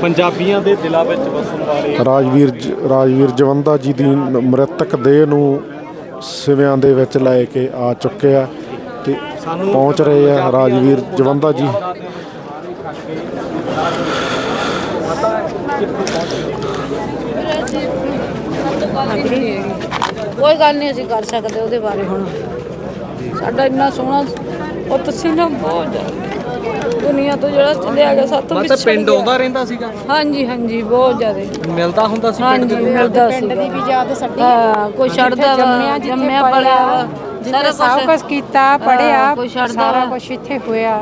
ਪੰਜਾਬੀਆਂ ਦੇ ਦਿਲਾਂ ਵਿੱਚ ਵਸਣ ਵਾਲੇ ਰਾਜਵੀਰ ਜ- ਰਾਜਵੀਰ ਜਵੰਦਾ ਜੀ ਦੀ ਨ- ਮ੍ਰਿਤਕ ਦੇਹ ਨੂੰ ਸਿਵਿਆਂ ਦੇ ਵਿੱਚ ਲੈ ਕੇ ਆ ਚੁੱਕੇ ਆ ਤੇ ਪਹੁੰਚ ਰਹੇ ਆ ਰਾਜਵੀਰ ਜਵੰਦਾ ਜੀ। ਕੋਈ ਗੱਲ ਨਹੀਂ ਅਸੀਂ ਕਰ ਸਕਦੇ ਉਹਦੇ ਬਾਰੇ ਹੁਣ। ਸਾਡਾ ਇੰਨਾ ਸੋਹਣਾ ਉਹ ਪਸੀਨਾ ਬਹੁਤ ਜ਼ਿਆਦਾ। ਦੁਨੀਆ ਤੋਂ ਜਿਹੜਾ ਚੱਲਿਆ ਗਿਆ ਸਭ ਤੋਂ ਮਤਲਬ ਪਿੱਛੇ ਪਿੰਡ ਆਉਂਦਾ ਰਹਿੰਦਾ ਸੀਗਾ? ਹਾਂਜੀ ਹਾਂਜੀ ਬਹੁਤ ਜ਼ਿਆਦਾ। ਮਿਲਦਾ ਹੁੰਦਾ ਸੀ ਪਿੰਡ ਹਾਂਜੀ ਦੇ ਮਿਲਦਾ ਪਿੰਡ ਦੀ ਵੀ ਯਾਦ ਸਾਡੀ ਹਾਂ ਕੋਈ ਛੱਡਦਾ ਵਾ ਜੰਮਿਆ ਪਲਿਆ ਵਾ। ਕੁਛ- ਕੁਝ ਕੀਤਾ ਪੜਿਆ ਕੋਈ ਛੱਡਦਾ ਸਾਰਾ ਵਾ। ਕੁਝ ਇੱਥੇ ਹੋਇਆ।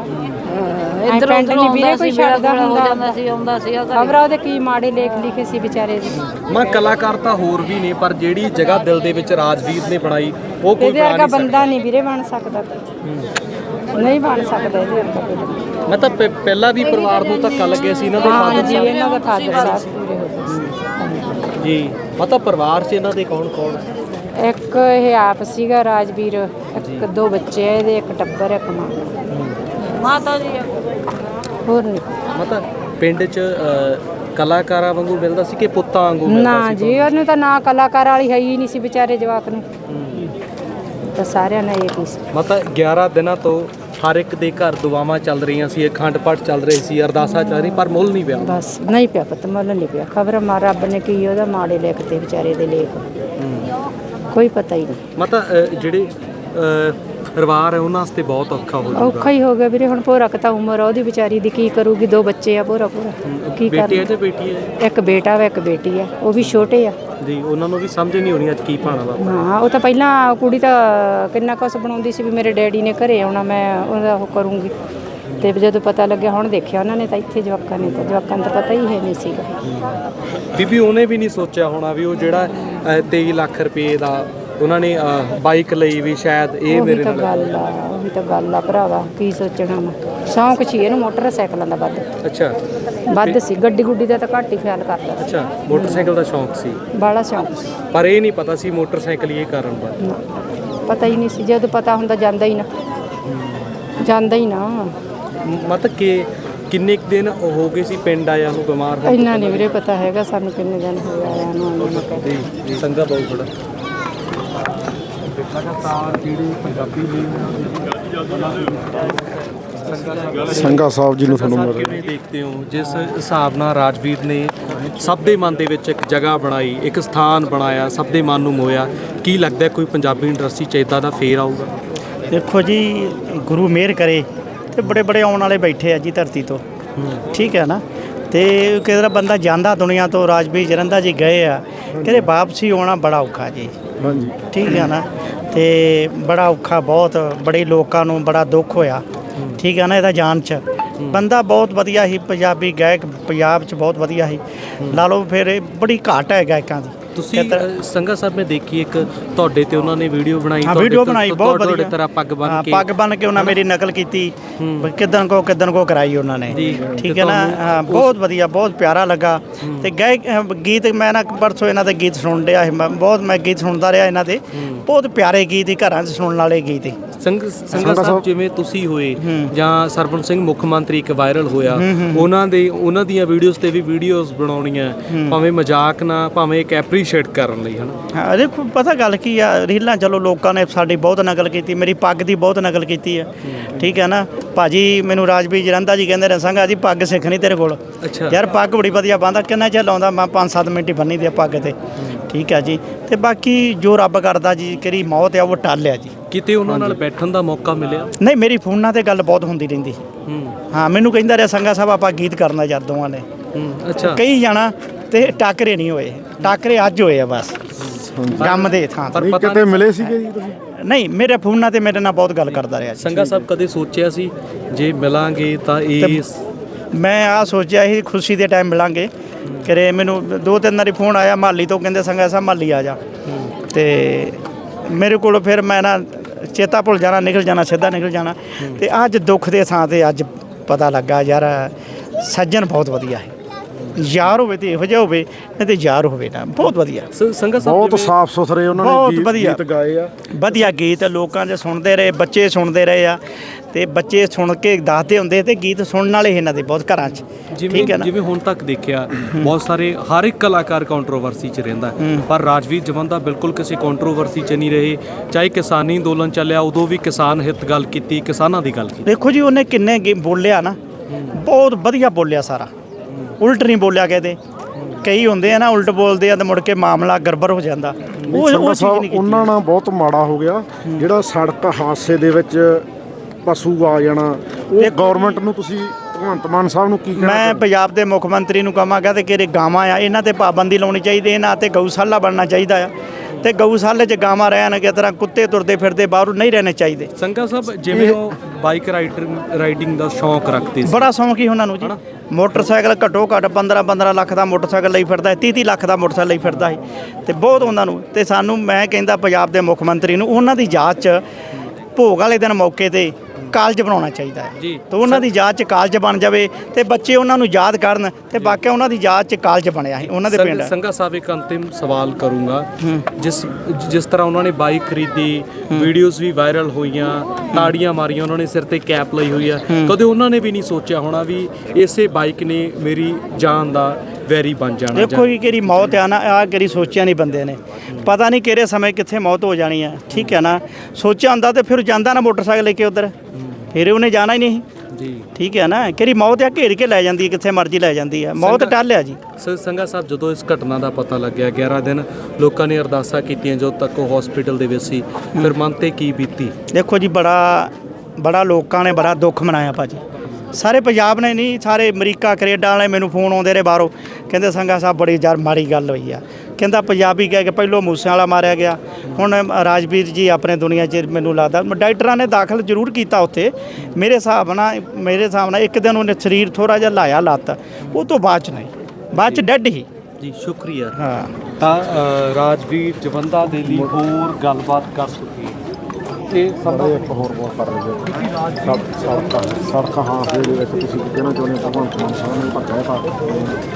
ਇੱਧਰ ਪਿੰਡ ਉੱਧਰ ਨਹੀਂ ਵੀਰੇ ਆਉਂਦਾ ਕੋਈ ਸੀ ਛੱਡਦਾ ਹੋ ਹੁੰਦਾ। ਜਾਂਦਾ ਸੀ ਆਉਂਦਾ ਸੀ ਖਬਰਾਂ ਉਹਦੇ ਕੀ ਮਾੜੇ ਲੇਖ ਲਿਖੇ ਸੀ ਵਿਚਾਰੇ ਦੇ। ਮੈਂ ਕਲਾਕਾਰ ਤਾਂ ਹੋਰ ਵੀ ਨੇ ਪਰ ਜਿਹੜੀ ਜਗ੍ਹਾ ਦਿਲ ਦੇ ਵਿੱਚ ਰਾਜਵੀਰ ਨੇ ਬਣਾਈ ਉਹ ਕੋਈ ਇਹਦੇ ਬਣਾ ਵਰਗਾ ਨਹੀਂ ਸਕਦਾ ਬੰਦਾ ਨਹੀਂ ਵੀਰੇ ਬਣ ਸਕਦਾ। ਨਹੀਂ ਬਣ ਸਕਦਾ ਇਹਦੇ ਵਰਗਾ ਕੋਈ। ਮੈਂ ਤਾਂ ਪਹਿ- ਪਹਿਲਾਂ ਵੀ ਪਰਿਵਾਰ ਨੂੰ ਧੱਕਾ ਲੱਗਿਆ ਸੀ ਇਹਨਾਂ ਦੇ ਹਾਂ ਫਾਦਰ ਜੀ ਇਹਨਾਂ ਦਾ ਫਾਦਰ ਸਾਹਿਬ ਪੂਰੇ ਹੋ ਗਏ। ਸੀ ਜੀ ਮਤਲਬ ਪਰਿਵਾਰ 'ਚ ਇਹਨਾਂ ਦੇ ਕੌਣ ਕੌਣ ਇੱਕ ਇਹ ਆਪ ਸੀਗਾ ਰਾਜਵੀਰ ਇੱਕ ਦੋ ਬੱਚੇ ਆ ਇਹਦੇ ਇੱਕ ਟੱਬਰ ਇੱਕ ਮਾਂ। ਮਾਤਾ ਜੀ ਹੋਰ ਨਹੀਂ। ਮਤਲਬ ਪਿੰਡ 'ਚ ਅ, ਕਲਾਕਾਰਾਂ ਵਾਂਗੂ ਮਿਲਦਾ ਸੀ ਕਿ ਪੁੱਤਾਂ ਵਾਂਗੂ ਮਿਲਦਾ ਨਾ ਸੀ ਜੀ ਉਹਨੂੰ ਤਾਂ ਨਾ ਕਲਾਕਾਰ ਵਾਲੀ ਹੈ ਹੀ ਨਹੀਂ ਸੀ ਵਿਚਾਰੇ ਜਵਾਕ ਨੂੰ। ਤਾਂ ਸਾਰਿਆਂ ਨੇ ਇਹ ਕੀ ਸੀ। ਮਤਲਬ 11 ਦਿਨਾਂ ਤੋਂ ਹਰ ਇੱਕ ਦੇ ਘਰ ਦੁਆਵਾਂ ਚੱਲ ਰਹੀਆਂ ਸੀ ਅਖੰਡ ਪਾਠ ਚੱਲ ਰਹੇ ਸੀ ਅਰਦਾਸਾਂ ਚੱਲ ਰਹੀ ਪਰ ਮੁੱਲ ਨਹੀਂ ਪਿਆ। ਬਸ ਨਹੀਂ ਪਿਆ ਪਤ ਮੁੱਲ ਨਹੀਂ ਪਿਆ। ਖਬਰ ਮਾ ਰੱਬ ਨੇ ਕੀ ਉਹਦਾ ਮਾੜੇ ਲਿਖਤੇ ਵਿਚਾਰੇ ਦੇ ਲੇਖ। ਕੋਈ ਪਤਾ ਹੀ ਨਹੀਂ। ਮਤਲਬ ਜਿਹੜੇ ਪਰਿਵਾਰ ਹੈ ਉਹਨਾਂ ਵਾਸਤੇ ਬਹੁਤ ਔਖਾ ਹੋ ਜਾਊਗਾ। ਔਖਾ ਹੀ ਹੋ ਗਿਆ ਵੀਰੇ ਹੁਣ ਭੋਰਾ ਕੁ ਤਾਂ ਉਮਰ ਆ ਉਹਦੀ ਵਿਚਾਰੀ ਦੀ ਕੀ ਕਰੂਗੀ ਦੋ ਬੱਚੇ ਆ ਭੋਰਾ ਭੋਰਾ। ਕੀ ਬੇਟੀ ਹੈ ਤੇ ਬੇਟੀ ਹੈ? ਇੱਕ ਬੇਟਾ ਵਾ ਇੱਕ ਬੇਟੀ ਆ ਉਹ ਵੀ ਛੋਟੇ ਆ। ਜੀ ਉਹਨਾਂ ਨੂੰ ਵੀ ਸਮਝ ਨਹੀਂ ਆਉਣੀ ਅੱਜ ਕੀ ਪਾਣਾ ਵਾ ਹਾਂ ਉਹ ਤਾਂ ਪਹਿਲਾਂ ਕੁੜੀ ਤਾਂ ਕਿੰਨਾ ਕੁਛ ਬਣਾਉਂਦੀ ਸੀ ਵੀ ਮੇਰੇ ਡੈਡੀ ਨੇ ਘਰੇ ਆਉਣਾ ਮੈਂ ਉਹਦਾ ਉਹ ਕਰੂੰਗੀ। ਤੇ ਜਦੋਂ ਪਤਾ ਲੱਗਿਆ ਹੁਣ ਦੇਖਿਆ ਉਹਨਾਂ ਨੇ ਤਾਂ ਇੱਥੇ ਜਵਾਕਾਂ ਨੇ ਤਾਂ ਜਵਾਕਾਂ ਨੂੰ ਤਾਂ ਪਤਾ ਹੀ ਹੈ ਨਹੀਂ ਸੀਗਾ। ਬੀਬੀ ਉਹਨੇ ਵੀ ਨਹੀਂ ਸੋਚਿਆ ਹੋਣਾ ਵੀ ਉਹ ਜਿਹੜਾ ਅ, 23 ਲੱਖ ਰੁਪਏ ਦਾ ਉਹਨਾਂ ਨੇ ਬਾਈਕ ਲਈ ਵੀ ਸ਼ਾਇਦ ਇਹ ਮੇਰੇ ਨਾਲ ਗੱਲ ਆ ਉਹੀ ਤਾਂ ਗੱਲ ਆ ਭਰਾਵਾ ਕੀ ਸੋਚਣਾ ਵਾ। ਸ਼ੌਂਕ ਸੀ ਇਹਨੂੰ ਮੋਟਰਸਾਈਕਲਾਂ ਦਾ ਵੱਧ। ਅੱਛਾ। ਵੱਧ ਸੀ ਗੱਡੀ ਗੁੱਡੀ ਦਾ ਤਾਂ ਘੱਟ ਹੀ ਖਿਆਲ ਕਰਦਾ। ਅੱਛਾ ਮੋਟਰਸਾਈਕਲ ਦਾ ਸ਼ੌਂਕ ਸੀ? ਬਾਲਾ ਸ਼ੌਂਕ ਸੀ। ਪਰ ਇਹ ਨਹੀਂ ਪਤਾ ਸੀ ਮੋਟਰਸਾਈਕਲ ਹੀ ਇਹ ਕਾਰਨ ਬਣ। ਪਤਾ ਹੀ ਨਹੀਂ ਸੀ ਜਦੋਂ ਪਤਾ ਹੁੰਦਾ ਜਾਂਦਾ ਹੀ ਨਾ। ਜਾਂਦਾ ਹੀ ਨਾ। ਮਤਲਬ ਕਿ ਕਿੰਨੇ ਕੁ ਦਿਨ ਹੋ ਗਏ ਸੀ ਪਿੰਡ ਆਇਆ ਨੂੰ ਬਿਮਾਰ ਹੋ ਇੰਨਾ ਨਹੀਂ ਵੀਰੇ ਪਤਾ ਹੈਗਾ ਸਾਨੂੰ ਕਿੰਨੇ ਦਿਨ ਹੋ ਗਏ ਆਇਆਂ ਨੂੰ ਜੀ ਸੰਗਾ ਬਹੁਤ ਬੜਾ। ਲਗਾਤਾਰ ਜਿਹੜੇ ਪੰਜਾਬੀ ਸੰਘਾ ਸਾਹਿਬ ਜੀ ਨੂੰ ਤੁਹਾਨੂੰ ਮਿਲ ਕਿਵੇਂ ਦੇਖਦੇ ਹੋ? ਜਿਸ ਹਿਸਾਬ ਨਾਲ ਰਾਜਵੀਰ ਨੇ ਸਭ ਦੇ ਮਨ ਦੇ ਵਿੱਚ ਇੱਕ ਜਗ੍ਹਾ ਬਣਾਈ ਇੱਕ ਸਥਾਨ ਬਣਾਇਆ ਸਭ ਦੇ ਮਨ ਨੂੰ ਮੋਇਆ ਕੀ ਲੱਗਦਾ ਕੋਈ ਪੰਜਾਬੀ ਇੰਡਸਟਰੀ ਚ ਇਦਾਂ ਦਾ ਫੇਰ ਆਊਗਾ? ਦੇਖੋ ਜੀ ਗੁਰੂ ਮਿਹਰ ਕਰੇ ਤੇ ਬੜੇ ਬੜੇ ਆਉਣ ਵਾਲੇ ਬੈਠੇ ਆ ਜੀ ਧਰਤੀ ਤੋਂ। ਠੀਕ ਹੈ ਨਾ? ਤੇ ਕਿਹੜਾ ਬੰਦਾ ਜਾਂਦਾ ਦੁਨੀਆ ਤੋਂ ਰਾਜਵੀਰ ਜਰੰਦਾ ਜੀ ਗਏ ਆ ਕਹਿੰਦੇ ਵਾਪਸੀ ਆਉਣਾ ਬੜਾ ਔਖਾ ਜੀ। ਹਾਂਜੀ। ਠੀਕ ਹੈ ਨਾ? ਤੇ ਬੜਾ ਔਖਾ ਬਹੁਤ, ਬੜੇ ਲੋਕਾਂ ਨੂੰ ਬੜਾ ਦੁੱਖ ਹੋਇਆ। ਠੀਕ ਹੈ ਨਾ ਇਹਦਾ ਜਾਣ ਚ। ਬੰਦਾ ਬਹੁਤ ਵਧੀਆ ਸੀ, ਪੰਜਾਬੀ ਗਾਇਕ ਪੰਜਾਬ ਚ ਬਹੁਤ ਵਧੀਆ ਸੀ। ਲਾ ਲਓ ਫਿਰ ਇਹ ਬੜੀ ਘਾਟ ਹੈ ਗਾਇਕਾਂ ਦੀ। ਤੁਸੀਂ ਸੰਗਾ ਸਾਹਿਬ ਮੈਂ ਦੇਖੀ ਇੱਕ ਤੁਹਾਡੇ ਤੇ ਉਹਨਾਂ ਨੇ ਵੀਡੀਓ ਬਣਾਈ ਹਾਂ ਤੁਹਾਡੇ ਵੀਡੀਓ ਬਣਾਈ ਤੁਹਾਡੇ ਬਹੁਤ ਵਧੀਆ। ਤਰ੍ਹਾਂ ਪੱਗ ਬੰਨ ਕੇ। ਪੱਗ ਬੰਨ ਕੇ ਉਹਨਾਂ ਮੇਰੀ ਨਕਲ ਕੀਤੀ। ਕਿੱਦਣ ਕੋ ਕਿੱਦਣ ਕੋ ਕਰਾਈ ਉਹਨਾਂ ਨੇ। ਠੀਕ ਹੈ ਨਾ? ਬਹੁਤ ਵਧੀਆ ਬਹੁਤ ਪਿਆਰਾ ਲੱਗਾ। ਤੇ ਗਾਇਕ ਅਹ, ਗੀਤ ਮੈਂ ਨਾ ਪਰਸੋਂ ਇਹਨਾਂ ਦੇ ਗੀਤ ਸੁਣ ਰਿਹਾ ਬਹੁਤ ਮੈਂ ਗੀਤ ਸੁਣਦਾ ਰਿਹਾ ਇਹਨਾਂ ਦੇ। ਬਹੁਤ ਪਿਆਰੇ ਗੀਤ ਹੀ ਘਰਾਂ 'ਚ ਸੁਣਨ ਵਾਲੇ ਗੀਤ ਹੀ ਸੰਗ ਸੰਗਾ ਸਾਹਿਬ ਜਿਵੇਂ ਤੁਸੀਂ ਹੋਏ ਜਾਂ ਸਰਪੰਚ ਸਿੰਘ ਮੁੱਖ ਮੰਤਰੀ ਇੱਕ ਵਾਇਰਲ ਹੋਇਆ ਉਹਨਾਂ ਦੇ ਉਹਨਾਂ ਦੀਆਂ ਵੀਡੀਓਜ਼ ਤੇ ਵੀ ਵੀਡੀਓਜ਼ ਬਣਾਉਣੀਆਂ। ਭਾਵੇਂ ਮਜ਼ਾਕ ਨਾ ਭਾਵੇਂ ਇੱਕ ਐਪਰੀਸ਼ੀਏਟ ਕਰਨ ਲਈ ਹਨਾ? ਹਾਂ ਦੇਖੋ ਪਤਾ ਗੱਲ ਕੀ ਆ ਰੀਲਾਂ ਚਲੋ ਲੋਕਾਂ ਨੇ ਸਾਡੀ ਬਹੁਤ ਨਕਲ ਕੀਤੀ ਮੇਰੀ ਪੱਗ ਦੀ ਬਹੁਤ ਨਕਲ ਕੀਤੀ ਆ ਠੀਕ ਹੈ ਨਾ? ਭਾਜੀ ਮੈਨੂੰ ਰਾਜਵੀਰ ਜਰੰਦਾ ਜੀ ਕਹਿੰਦੇ ਨੇ ਸੰਗਾ ਜੀ ਪੱਗ ਸਿੱਖਣੀ ਤੇਰੇ ਕੋਲ। ਅੱਛਾ। ਯਾਰ ਪੱਗ ਬੜੀ ਵਧੀਆ ਬੰਦਾ ਕਿੰਨਾ ਚਿਰ ਲਾਉਂਦਾ ਮੈਂ 5-7 ਮਿੰਟ ਹੀ ਬੰਨੀ ਦੀ ਆ ਪੱਗ ਤੇ। ਠੀਕ ਹੈ ਜੀ। ਤੇ ਬਾਕੀ ਜੋ ਰੱਬ ਕਰਦਾ ਜੀ ਕਿਹੜੀ ਮੌਤ ਆ ਉਹ ਟਾਲਿਆ ਜੀ। ਕਿਤੇ ਉਹਨਾਂ ਨਾਲ ਬੈਠਣ ਦਾ ਮੌਕਾ ਮਿਲਿਆ? ਨਹੀਂ ਮੇਰੀ ਫੋਨਾਂ ਤੇ ਗੱਲ ਬਹੁਤ ਹੁੰਦੀ ਰਹਿੰਦੀ। ਹੂੰ। ਹਾਂ ਮੈਨੂੰ ਕਹਿੰਦਾ ਰਿਹਾ ਸੰਗਾ ਸਾਹਿਬ ਆਪਾਂ ਗੀਤ ਕਰਨਾ ਯਾਰ ਦੋਵਾਂ ਨੇ। ਹੂੰ ਅੱਛਾ। ਕਈ ਜਾਣਾ ਤੇ ਟਾਕਰੇ ਨਹੀਂ ਹੋਏ। ਟਾਕਰੇ ਅੱਜ ਹੋਏ ਆ ਬਸ। ਕੰਮ ਦੇ ਥਾਂ ਤੇ। ਪਰ ਪਤਾ ਕਿਤੇ ਮਿਲੇ ਸੀਗੇ ਜੀ ਤੁਸੀਂ? ਨਹੀਂ ਮੇਰੇ ਫੋਨਾਂ ਤੇ ਮੇਰੇ ਨਾਲ ਬਹੁਤ ਗੱਲ ਕਰਦਾ ਰਿਹਾ ਜੀ। ਸੰਗਾ ਸਾਹਿਬ ਕਦੇ ਸੋਚਿਆ ਸੀ ਜੇ ਮਿਲਾਂਗੇ ਤਾਂ ਇਹ ਮੈਂ ਆ ਸੋਚਿਆ ਸੀ ਖੁਸ਼ੀ ਦੇ ਟਾਈਮ ਮਿਲਾਂਗੇ। ਕਰੇ ਮੈਨੂੰ ਦੋ ਤਿੰਨ ਵਾਰੀ ਫੋਨ ਆਇਆ ਮਾਲੀ ਤੋਂ ਕਹਿੰਦੇ ਸੰਗਾ ਸਾਹਿਬ ਮਾਲੀ ਆ ਜਾ। ਤੇ ਮੇਰੇ ਕੋਲ ਫਿਰ ਮੈਂ ਨਾ ਚੇਤਾ ਭੁੱਲ ਜਾਣਾ ਨਿਕਲ ਜਾਣਾ ਸਿੱਧਾ ਨਿਕਲ ਜਾਣਾ। ਤੇ ਅੱਜ ਦੁੱਖ ਦੇ ਥਾਂ ਤੇ ਅੱਜ ਪਤਾ ਲੱਗਾ ਯਾਰ ਸੱਜਣ ਬਹੁਤ ਵਧੀਆ ਹੈ। ਯਾਰ ਹੋਵੇ ਤੇ ਇਹੋ ਜਿਹਾ ਹੋਵੇ ਨਹੀਂ ਤੇ ਯਾਰ ਹੋਵੇ ਨਾ। ਬਹੁਤ ਵਧੀਆ। ਸ- ਸੰਗਾ ਸਾਹਿਬ ਬਹੁਤ ਜਿਵੇਂ- ਸਾਫ਼ ਸੁਥਰੇ ਉਹਨਾਂ ਬਹੁਤ ਨੇ ਗੀਤ- ਵਧੀਆ। ਗੀਤ ਗਾਏ ਆ। ਵਧੀਆ ਗੀਤ ਲੋਕਾਂ ਦੇ ਸੁਣਦੇ ਰਹੇ ਬੱਚੇ ਸੁਣਦੇ ਰਹੇ ਆ। ਤੇ ਬੱਚੇ ਸੁਣ ਕੇ ਦੱਸਦੇ ਹੁੰਦੇ ਤੇ ਗੀਤ ਸੁਣਨ ਵਾਲੇ ਇਹਨਾਂ ਦੇ ਬਹੁਤ ਘਰਾਂ 'ਚ। ਜਿਵੇਂ ਠੀਕ ਹੈ ਨਾ? ਜਿਵੇਂ ਹੁਣ ਤੱਕ ਦੇਖਿਆ ਬਹੁਤ ਸਾਰੇ ਹਰ ਇੱਕ ਕਲਾਕਾਰ ਕੰਟਰੋਵਰਸੀ 'ਚ ਰਹਿੰਦਾ ਹੈ। ਪਰ ਰਾਜਵੀਰ ਜਵੰਦਾ ਬਿਲਕੁਲ ਕਿਸੇ ਕੰਟਰੋਵਰਸੀ 'ਚ ਨਹੀਂ ਰਹੇ। ਚਾਹੇ ਕਿਸਾਨੀ ਅੰਦੋਲਨ ਚੱਲਿਆ ਉਦੋਂ ਵੀ ਕਿਸਾਨ ਹਿੱਤ ਗੱਲ ਕੀਤੀ ਕਿਸਾਨਾਂ ਦੀ ਗੱਲ ਕੀਤੀ। ਦੇਖੋ ਜੀ ਉਹਨੇ ਕਿੰਨੇ ਗੇ- ਬੋਲਿਆ ਨਾ। ਬਹੁਤ ਵਧੀਆ ਬੋਲਿਆ ਸਾਰਾ। ਉਲਟ ਨਹੀਂ ਬੋਲਿਆ ਕਿਤੇ। ਕਈ ਹੁੰਦੇ ਆ ਨਾ ਉਲਟ ਬੋਲਦੇ ਆ ਤੇ ਮੁੜ ਕੇ ਮਾਮਲਾ ਗੜਬੜ ਹੋ ਜਾਂਦਾ। ਉਹ ਉਹ ਚੀਜ਼ ਨਹੀਂ ਕੀਤੀ। ਉਹਨਾਂ ਨਾਲ ਬਹੁਤ ਮਾੜਾ ਹੋ ਗਿਆ। ਜਿਹੜਾ ਸੜਕ ਹਾਦਸੇ ਦੇ ਵਿੱਚ ਪਸ਼ੂ ਆ ਜਾਣਾ ਉਹ ਗਵਰਨਮੈਂਟ ਨੂੰ ਤੁਸੀਂ ਭਗਵੰਤ ਮਾਨ ਸਾਹਿਬ ਨੂੰ ਕੀ ਕਹਿਣਾ ਮੈਂ? ਪੰਜਾਬ ਦੇ ਮੁੱਖ ਮੰਤਰੀ ਨੂੰ ਕਹਾਂਗਾ ਤੇ ਕਿਹੜੇ ਗਾਵਾਂ ਆ ਇਹਨਾਂ ਤੇ ਪਾਬੰਦੀ ਲਾਉਣੀ ਚਾਹੀਦੀ ਇਹਨਾਂ ਤੇ ਗਊਸ਼ਾਲਾ ਬਣਨਾ ਚਾਹੀਦਾ ਆ। ਤੇ ਗਊਸ਼ਾਲੇ 'ਚ ਗਾਵਾਂ ਰਹਿਣ ਕਿ ਤਰ੍ਹਾਂ ਕੁੱਤੇ ਤੁਰਦੇ ਫਿਰਦੇ ਬਾਹਰੋਂ ਨਹੀਂ ਰਹਿਣੇ ਚਾਹੀਦੇ। ਸੰਗਾ ਸਾਹਿਬ ਜਿਵੇਂ ਉਹ ਬਾਈਕ ਰਾਈਡਰ ਰਾਈਡਿੰਗ ਦਾ ਸ਼ੌਂਕ ਰੱਖਦੇ ਸੀ। ਬੜਾ ਸ਼ੌਂਕ ਹੀ ਉਹਨਾਂ ਨੂੰ ਜੀ। ਮੋਟਰਸਾਈਕਲ ਘੱਟੋ ਘੱਟ 15 15 ਲੱਖ ਦਾ ਮੋਟਰਸਾਈਕਲ ਲਈ ਫਿਰਦਾ ਹੈ 30 30 ਲੱਖ ਦਾ ਮੋਟਰਸਾਈਕਲ ਲਈ ਫਿਰਦਾ ਹੈ ਤੇ ਬਹੁਤ ਉਹਨਾਂ ਨੂੰ ਤੇ ਸਾਨੂੰ ਮੈਂ ਕਹਿੰਦਾ ਪੰਜਾਬ ਦੇ ਮੁੱਖ ਮੰਤਰੀ ਨੂੰ ਉਹਨਾਂ ਦੀ ਜਾਂਚ 'ਚ ਭੋਗ ਵਾਲੇ ਦਿਨ ਮੌਕੇ ਤੇ ਕਾਲਜ ਬਣਾਉਣਾ ਚਾਹੀਦਾ ਹੈ। ਜੀ। ਤੇ ਉਹਨਾਂ ਦੀ ਜਾਂਚ 'ਚ ਕਾਲਜ ਬਣ ਜਾਵੇ ਤੇ ਬੱਚੇ ਉਹਨਾਂ ਨੂੰ ਯਾਦ ਕਰਨ ਤੇ ਵਾਕਿਆ ਉਹਨਾਂ ਦੀ ਜਾਂਚ 'ਚ ਕਾਲਜ ਬਣਿਆ ਹੈ ਉਹਨਾਂ ਦੇ ਪਿੰਡ ਸੰਗਾ ਸਾਹਿਬ ਇੱਕ ਅੰਤਿਮ ਸਵਾਲ ਕਰੂੰਗਾ। ਜਿਸ ਜਿਸ ਤਰ੍ਹਾਂ ਉਹਨਾਂ ਨੇ ਬਾਈਕ ਖਰੀਦੀ ਵੀਡੀਓਜ਼ ਵੀ ਵਾਇਰਲ ਹੋਈਆਂ ਤਾੜੀਆਂ ਮਾਰੀਆਂ ਉਹਨਾਂ ਨੇ ਸਿਰ ਤੇ ਕੈਪ ਲਈ ਹੋਈ ਆ ਕਦੇ ਉਹਨਾਂ ਨੇ ਵੀ ਨਹੀਂ ਸੋਚਿਆ ਹੋਣਾ ਵੀ ਇਸੇ ਬਾਈਕ ਨੇ ਮੇਰੀ ਜਾਨ ਦਾ ਵੈਰੀ ਬਣ ਜਾਣਾ ਦੇਖੋ ਜੀ ਕਿਹੜੀ ਮੌਤ ਆ ਨਾ ਆ ਕਿਹੜੀ ਸੋਚਿਆ ਨਹੀਂ ਬੰਦੇ ਨੇ। ਪਤਾ ਨਹੀਂ ਕਿਹੜੇ ਸਮੇਂ ਕਿੱਥੇ ਮੌਤ ਹੋ ਜਾਣੀ ਹੈ ਠੀਕ ਹੈ ਨਾ? ਸੋਚਿਆ ਹੁੰਦਾ ਤੇ ਫਿਰ ਜਾਂਦਾ ਨਾ ਮੋਟਰਸਾਈਕਲ ਲੈ ਕੇ ਉਧਰ। ਫਿਰ ਉਹਨੇ ਜਾਣਾ ਹੀ ਨਹੀਂ। ਜੀ। ਠੀਕ ਹੈ ਨਾ? ਕਿਹੜੀ ਮੌਤ ਆ ਘੇਰ ਕੇ ਲੈ ਜਾਂਦੀ ਹੈ ਕਿੱਥੇ ਮਰਜ਼ੀ ਲੈ ਜਾਂਦੀ ਹੈ। ਮੌਤ ਸੰਗਾ- ਟਾਲਿਆ ਜੀ। ਸਰ ਸੰਗਾ ਸਾਹਿਬ ਜਦੋਂ ਇਸ ਘਟਨਾ ਦਾ ਪਤਾ ਲੱਗਿਆ 11 ਦਿਨ ਲੋਕਾਂ ਨੇ ਅਰਦਾਸਾਂ ਕੀਤੀਆਂ ਜਦੋਂ ਤੱਕ ਉਹ ਹਸਪੀਟਲ ਦੇ ਵਿੱਚ ਸੀ ਫਿਰ ਮਨ ਤੇ ਕੀ ਬੀਤੀ? ਦੇਖੋ ਜੀ ਬੜਾ ਬੜਾ ਲੋਕਾਂ ਨੇ ਬੜਾ ਦੁੱਖ ਮਨਾਇਆ ਭਾਜੀ। ਸਾਰੇ ਪੰਜਾਬ ਨੇ ਨਹੀਂ ਸਾਰੇ ਅਮਰੀਕਾ ਕੈਨੇਡਾ ਵਾਲੇ ਮੈਨੂੰ ਫੋਨ ਆਉਂਦੇ ਰਹੇ ਬਾਹਰੋਂ। ਕਹਿੰਦੇ ਸੰਗਾ ਸਾਹਿਬ ਬੜੀ ਯਾਰ ਮਾੜੀ ਗੱਲ ਹੋਈ ਆ। ਕਹਿੰਦਾ ਪੰਜਾਬੀ ਕਹਿ ਕੇ ਪਹਿਲੋਂ ਮੂਸੇ ਵਾਲਾ ਮਾਰਿਆ ਗਿਆ। ਹੁਣ ਰਾਜਵੀਰ ਜੀ ਆਪਣੇ ਦੁਨੀਆ 'ਚ ਮੈਨੂੰ ਲੱਗਦਾ ਡਾਕਟਰਾਂ ਨੇ ਦਾਖਲ ਜ਼ਰੂਰ ਕੀਤਾ ਉੱਥੇ। ਮੇਰੇ ਹਿਸਾਬ ਨਾਲ ਮੇਰੇ ਹਿਸਾਬ ਨਾਲ ਇੱਕ ਦਿਨ ਉਹਨੇ ਸਰੀਰ ਥੋੜਾ ਜਿਹਾ ਲਾਇਆ ਲੱਤ। ਉਹ ਤੋਂ ਬਾਅਦ ਚ ਨਹੀਂ ਬਾਅਦ ਚ ਡੈੱਡ ਹੀ। ਜੀ ਸ਼ੁਕਰੀਆ। ਹਾਂ। ਤਾਂ ਰਾਜਵੀਰ ਜਵੰਦਾ ਦੇ ਲਈ ਹੋਰ ਗੱਲਬਾਤ ਕਰ ਚੁੱਕੀ ਤੇ ਸਾਰੇ ਇੱਕ ਹੋਰ ਬਹੁਤ ਕਰ ਰਹੇ ਸੜਕਾਂ ਸੜਕਾਂ ਹਾਦਸੇ ਦੇ ਵਿੱਚ ਤੁਸੀਂ ਕਹਿਣਾ ਚਾਹੁੰਦੇ ਹੋ ਭਗਵੰਤ ਮਾਨ ਸਾਹਿਬ ਨੇ ਤਾਂ ਕਹਿਤਾ